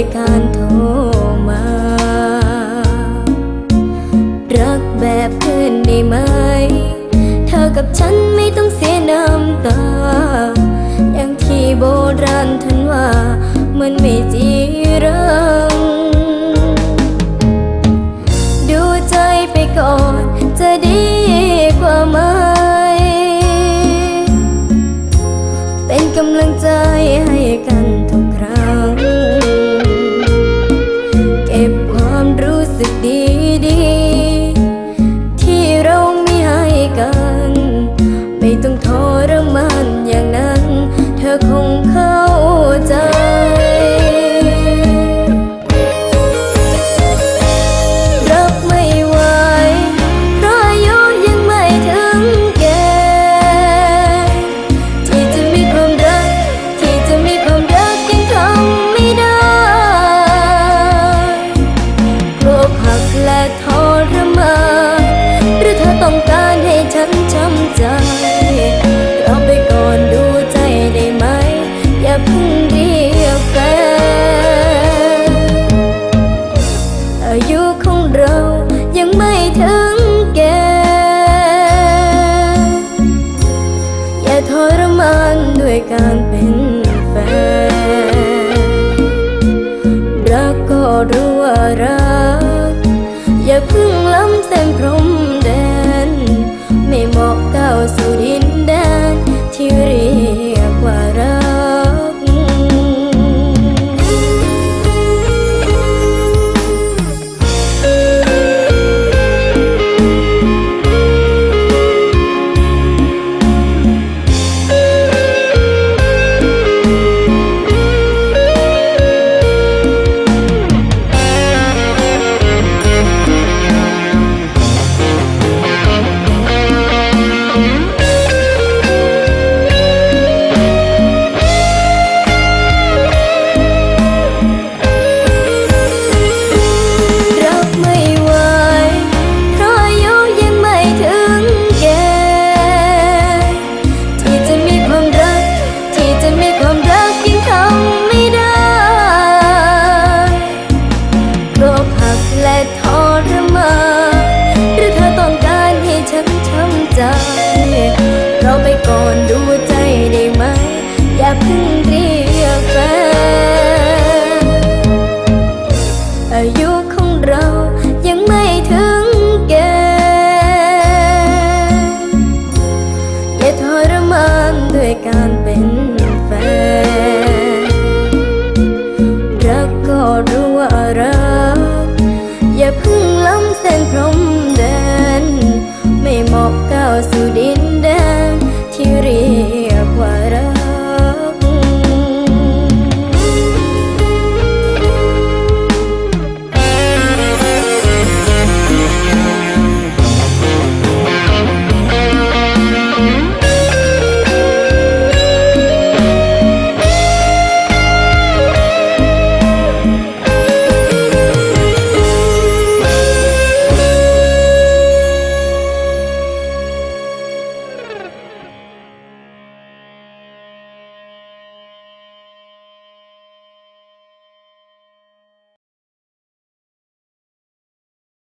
ยการโทรมา รักแบบเพื่อนได้ไหม เธอกับฉันไม่ต้องเสียน้ำตา อย่างที่โบราณท่านว่า มันไม่จริงดูใจไปก่อนจะดีกว่าไหม เป็นกำลังใจให้กัน elegante. หรือเธอต้องการให้ฉันช้ำใจ ก้าวสู่ดินแดน